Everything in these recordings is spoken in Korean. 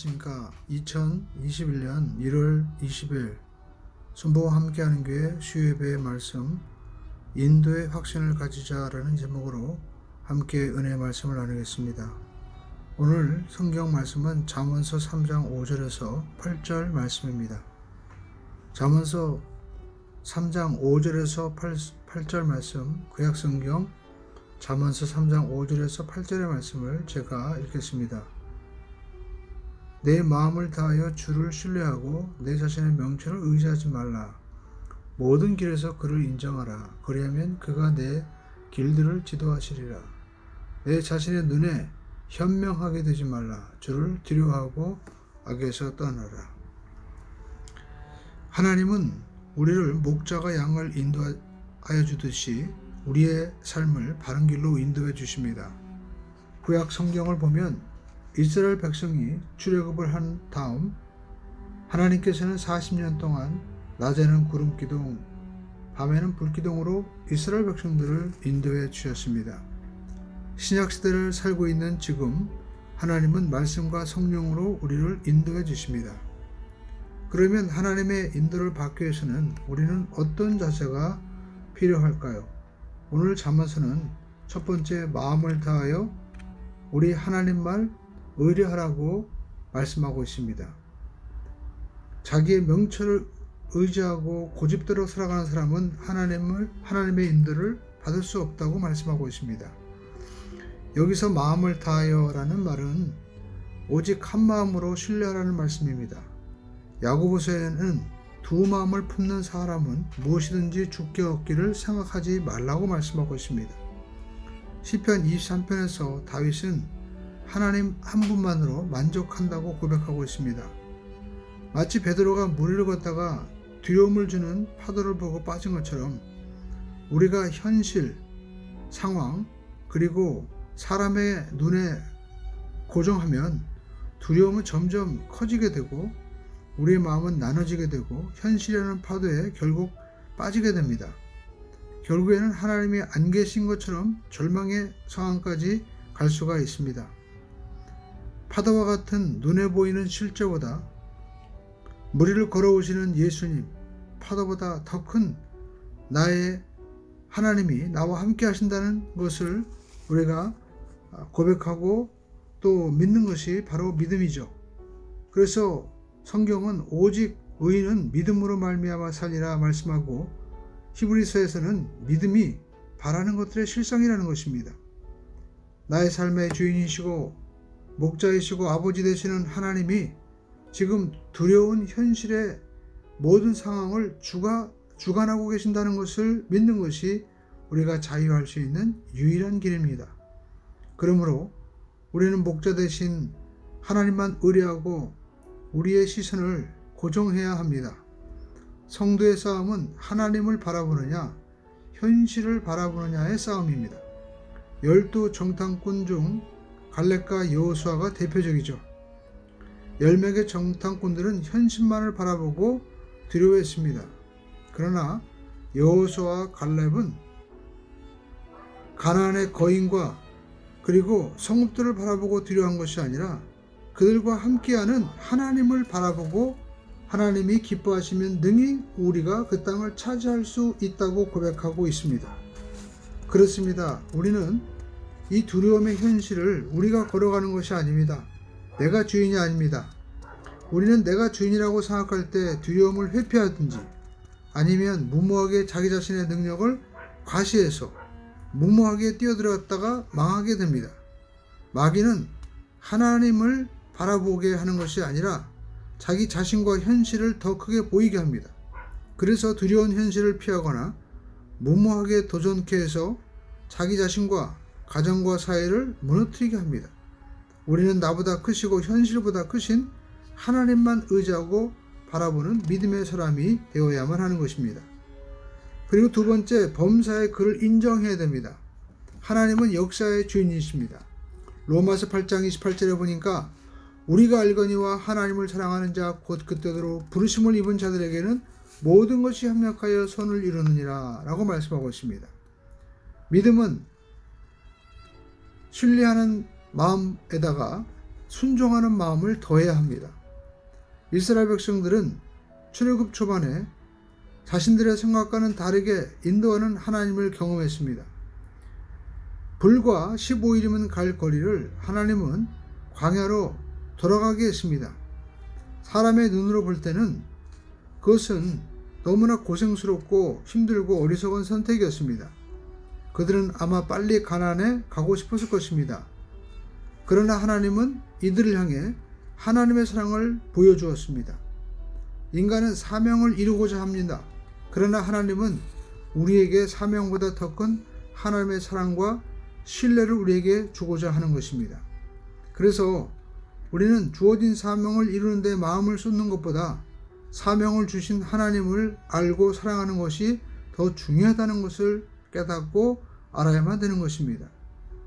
안녕하십니까. 2021년 1월 20일 순보와 함께하는 교회 수요예배의 말씀 인도의 확신을 가지자라는 제목으로 함께 은혜의 말씀을 나누겠습니다. 오늘 성경 말씀은 잠언서 3장 5절에서 8절 말씀입니다. 잠언서 3장 5절에서 8, 8절 말씀 구약 성경 잠언서 3장 5절에서 8절의 말씀을 제가 읽겠습니다. 내 마음을 다하여 주를 신뢰하고 내 자신의 명철을 의지하지 말라. 모든 길에서 그를 인정하라. 그리하면 그가 내 길들을 지도하시리라. 내 자신의 눈에 현명하게 되지 말라. 주를 두려워하고 악에서 떠나라. 하나님은 우리를 목자가 양을 인도하여 주듯이 우리의 삶을 바른 길로 인도해 주십니다. 구약 성경을 보면 이스라엘 백성이 출애굽을 한 다음 하나님께서는 40년 동안 낮에는 구름 기둥, 밤에는 불 기둥으로 이스라엘 백성들을 인도해 주셨습니다. 신약 시대를 살고 있는 지금 하나님은 말씀과 성령으로 우리를 인도해 주십니다. 그러면 하나님의 인도를 받기 위해서는 우리는 어떤 자세가 필요할까요? 오늘 잠언서는 첫 번째 마음을 다하여 우리 하나님 말 의뢰하라고 말씀하고 있습니다. 자기의 명철을 의지하고 고집대로 살아가는 사람은 하나님을 하나님의 인도를 받을 수 없다고 말씀하고 있습니다. 여기서 마음을 다하여라는 말은 오직 한 마음으로 신뢰하라는 말씀입니다. 야고보서에는 두 마음을 품는 사람은 무엇이든지 죽게 얻기를 생각하지 말라고 말씀하고 있습니다. 시편 23편에서 다윗은 하나님 한 분만으로 만족한다고 고백하고 있습니다. 마치 베드로가 물을 걷다가 두려움을 주는 파도를 보고 빠진 것처럼 우리가 현실, 상황, 그리고 사람의 눈에 고정하면 두려움은 점점 커지게 되고 우리의 마음은 나눠지게 되고 현실이라는 파도에 결국 빠지게 됩니다. 결국에는 하나님이 안 계신 것처럼 절망의 상황까지 갈 수가 있습니다. 파도와 같은 눈에 보이는 실제보다 무리를 걸어오시는 예수님, 파도보다 더 큰 나의 하나님이 나와 함께 하신다는 것을 우리가 고백하고 또 믿는 것이 바로 믿음이죠. 그래서 성경은 오직 의인은 믿음으로 말미암아 살리라 말씀하고 히브리서에서는 믿음이 바라는 것들의 실상이라는 것입니다. 나의 삶의 주인이시고 목자이시고 아버지 되시는 하나님이 지금 두려운 현실의 모든 상황을 주가 주관하고 계신다는 것을 믿는 것이 우리가 자유할 수 있는 유일한 길입니다. 그러므로 우리는 목자 대신 하나님만 의뢰하고 우리의 시선을 고정해야 합니다. 성도의 싸움은 하나님을 바라보느냐, 현실을 바라보느냐의 싸움입니다. 열두 정탐꾼 중 갈렙과 여호수아가 대표적이죠. 열명의 정탐꾼들은 현실만을 바라보고 두려워했습니다. 그러나 여호수아와 갈렙은 가나안의 거인과 그리고 성읍들을 바라보고 두려워한 것이 아니라 그들과 함께하는 하나님을 바라보고 하나님이 기뻐하시면 능히 우리가 그 땅을 차지할 수 있다고 고백하고 있습니다. 그렇습니다. 우리는 이 두려움의 현실을 우리가 걸어가는 것이 아닙니다. 내가 주인이 아닙니다. 우리는 내가 주인이라고 생각할 때 두려움을 회피하든지 아니면 무모하게 자기 자신의 능력을 과시해서 무모하게 뛰어들었다가 망하게 됩니다. 마귀는 하나님을 바라보게 하는 것이 아니라 자기 자신과 현실을 더 크게 보이게 합니다. 그래서 두려운 현실을 피하거나 무모하게 도전케 해서 자기 자신과 가정과 사회를 무너뜨리게 합니다. 우리는 나보다 크시고 현실보다 크신 하나님만 의지하고 바라보는 믿음의 사람이 되어야만 하는 것입니다. 그리고 두 번째, 범사의 그를 인정해야 됩니다. 하나님은 역사의 주인이십니다. 로마서 8장 28절에 보니까 우리가 알거니와 하나님을 사랑하는 자 곧 그때대로 부르심을 입은 자들에게는 모든 것이 협력하여 선을 이루느니라 라고 말씀하고 있습니다. 믿음은 신뢰하는 마음에다가 순종하는 마음을 더해야 합니다. 이스라엘 백성들은 출애굽 초반에 자신들의 생각과는 다르게 인도하는 하나님을 경험했습니다. 불과 15일이면 갈 거리를 하나님은 광야로 돌아가게 했습니다. 사람의 눈으로 볼 때는 그것은 너무나 고생스럽고 힘들고 어리석은 선택이었습니다. 그들은 아마 빨리 가난에 가고 싶었을 것입니다. 그러나 하나님은 이들을 향해 하나님의 사랑을 보여주었습니다. 인간은 사명을 이루고자 합니다. 그러나 하나님은 우리에게 사명보다 더 큰 하나님의 사랑과 신뢰를 우리에게 주고자 하는 것입니다. 그래서 우리는 주어진 사명을 이루는 데 마음을 쏟는 것보다 사명을 주신 하나님을 알고 사랑하는 것이 더 중요하다는 것을 깨닫고 알아야만 되는 것입니다.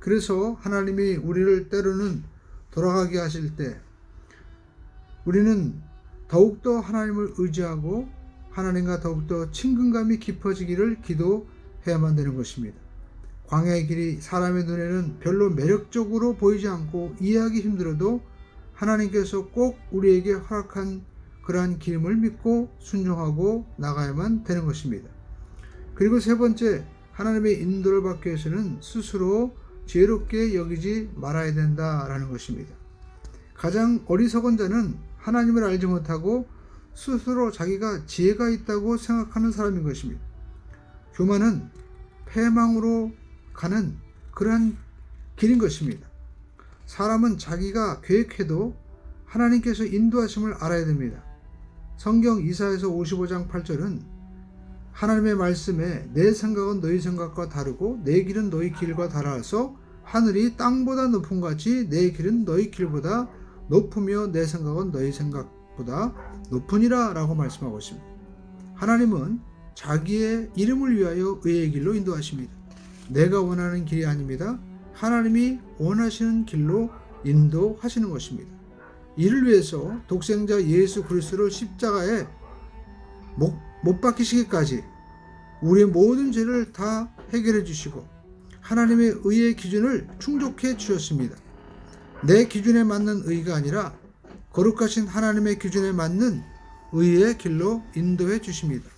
그래서 하나님이 우리를 때로는 돌아가게 하실 때 우리는 더욱더 하나님을 의지하고 하나님과 더욱더 친근감이 깊어지기를 기도해야만 되는 것입니다. 광야의 길이 사람의 눈에는 별로 매력적으로 보이지 않고 이해하기 힘들어도 하나님께서 꼭 우리에게 허락한 그러한 기름을 믿고 순종하고 나가야만 되는 것입니다. 그리고 세 번째, 하나님의 인도를 받기 위해서는 스스로 지혜롭게 여기지 말아야 된다라는 것입니다. 가장 어리석은 자는 하나님을 알지 못하고 스스로 자기가 지혜가 있다고 생각하는 사람인 것입니다. 교만은 패망으로 가는 그러한 길인 것입니다. 사람은 자기가 계획해도 하나님께서 인도하심을 알아야 됩니다. 성경 이사에서 55장 8절은 하나님의 말씀에 내 생각은 너희 생각과 다르고 내 길은 너희 길과 달아서 하늘이 땅보다 높은 같이 내 길은 너희 길보다 높으며 내 생각은 너희 생각보다 높으니라 라고 말씀하고 있습니다. 하나님은 자기의 이름을 위하여 의의 길로 인도하십니다. 내가 원하는 길이 아닙니다. 하나님이 원하시는 길로 인도하시는 것입니다. 이를 위해서 독생자 예수 그리스도를 십자가에 못, 못 박히시기까지 우리의 모든 죄를 다 해결해 주시고 하나님의 의의 기준을 충족해 주셨습니다. 내 기준에 맞는 의가 아니라 거룩하신 하나님의 기준에 맞는 의의 길로 인도해 주십니다.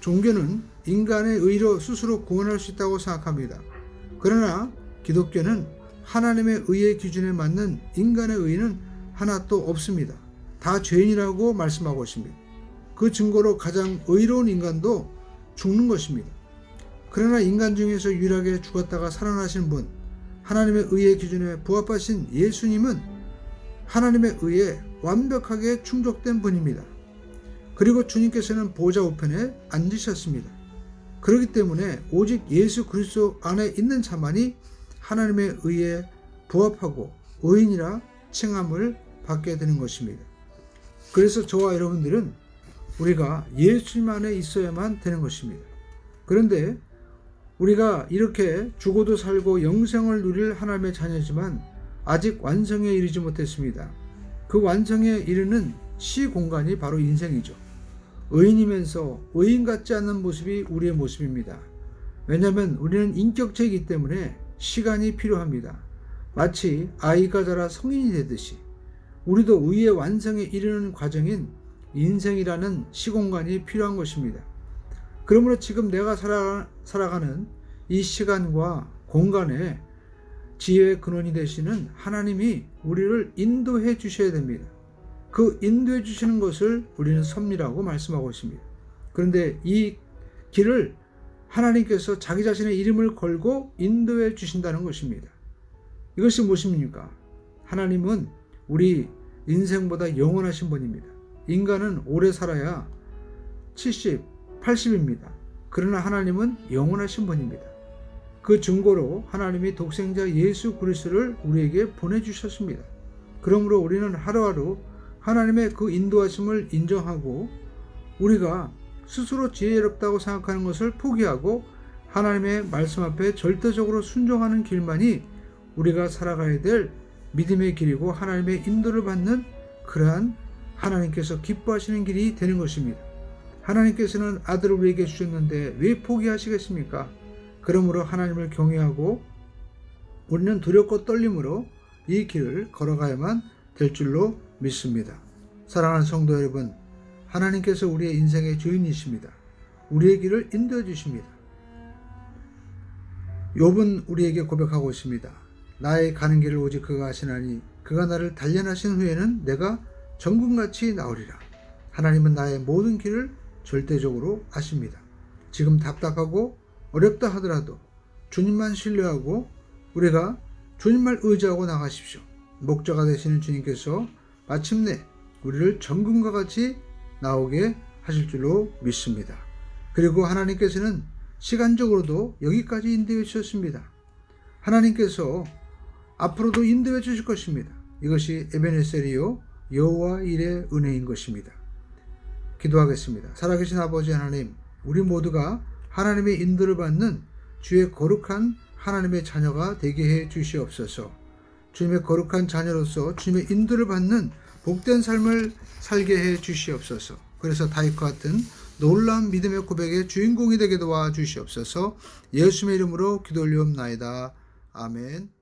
종교는 인간의 의로 스스로 구원할 수 있다고 생각합니다. 그러나 기독교는 하나님의 의의 기준에 맞는 인간의 의는 하나도 없습니다. 다 죄인이라고 말씀하고 있습니다. 그 증거로 가장 의로운 인간도 죽는 것입니다. 그러나 인간 중에서 유일하게 죽었다가 살아나신 분, 하나님의 의의 기준에 부합하신 예수님은 하나님의 의에 완벽하게 충족된 분입니다. 그리고 주님께서는 보좌 우편에 앉으셨습니다. 그렇기 때문에 오직 예수 그리스도 안에 있는 자만이 하나님의 의에 부합하고 의인이라 칭함을 받게 되는 것입니다. 그래서 저와 여러분들은 우리가 예수님 안에 있어야만 되는 것입니다. 그런데 우리가 이렇게 죽어도 살고 영생을 누릴 하나님의 자녀지만 아직 완성에 이르지 못했습니다. 그 완성에 이르는 시 공간이 바로 인생이죠. 의인이면서 의인 같지 않는 모습이 우리의 모습입니다. 왜냐하면 우리는 인격체이기 때문에 시간이 필요합니다. 마치 아이가 자라 성인이 되듯이 우리도 의의 완성에 이르는 과정인 인생이라는 시공간이 필요한 것입니다. 그러므로 지금 내가 살아, 살아가는 이 시간과 공간에 지혜의 근원이 되시는 하나님이 우리를 인도해 주셔야 됩니다. 그 인도해 주시는 것을 우리는 섭리라고 말씀하고 있습니다. 그런데 이 길을 하나님께서 자기 자신의 이름을 걸고 인도해 주신다는 것입니다. 이것이 무엇입니까? 하나님은 우리 인생보다 영원하신 분입니다. 인간은 오래 살아야 70, 80입니다. 그러나 하나님은 영원하신 분입니다. 그 증거로 하나님이 독생자 예수 그리스도를 우리에게 보내주셨습니다. 그러므로 우리는 하루하루 하나님의 그 인도하심을 인정하고 우리가 스스로 지혜롭다고 생각하는 것을 포기하고 하나님의 말씀 앞에 절대적으로 순종하는 길만이 우리가 살아가야 될 믿음의 길이고 하나님의 인도를 받는 그러한 하나님께서 기뻐하시는 길이 되는 것입니다. 하나님께서는 아들을 우리에게 주셨는데 왜 포기하시겠습니까? 그러므로 하나님을 경외하고 우리는 두렵고 떨림으로 이 길을 걸어가야만 될 줄로 믿습니다. 사랑하는 성도 여러분, 하나님께서 우리의 인생의 주인이십니다. 우리의 길을 인도해 주십니다. 욥은 우리에게 고백하고 있습니다. 나의 가는 길을 오직 그가 아시나니 그가 나를 단련하신 후에는 내가 정금같이 나오리라. 하나님은 나의 모든 길을 절대적으로 아십니다. 지금 답답하고 어렵다 하더라도 주님만 신뢰하고 우리가 주님만 의지하고 나가십시오. 목자가 되시는 주님께서 마침내 우리를 정금과 같이 나오게 하실 줄로 믿습니다. 그리고 하나님께서는 시간적으로도 여기까지 인도해 주셨습니다. 하나님께서 앞으로도 인도해 주실 것입니다. 이것이 에베네셀이요 여호와 일의 은혜인 것입니다. 기도하겠습니다. 살아계신 아버지 하나님, 우리 모두가 하나님의 인도를 받는 주의 거룩한 하나님의 자녀가 되게 해 주시옵소서. 주님의 거룩한 자녀로서 주님의 인도를 받는 복된 삶을 살게 해 주시옵소서. 그래서 다윗과 같은 놀라운 믿음의 고백의 주인공이 되게 도와 주시옵소서. 예수님의 이름으로 기도 올리옵나이다. 아멘.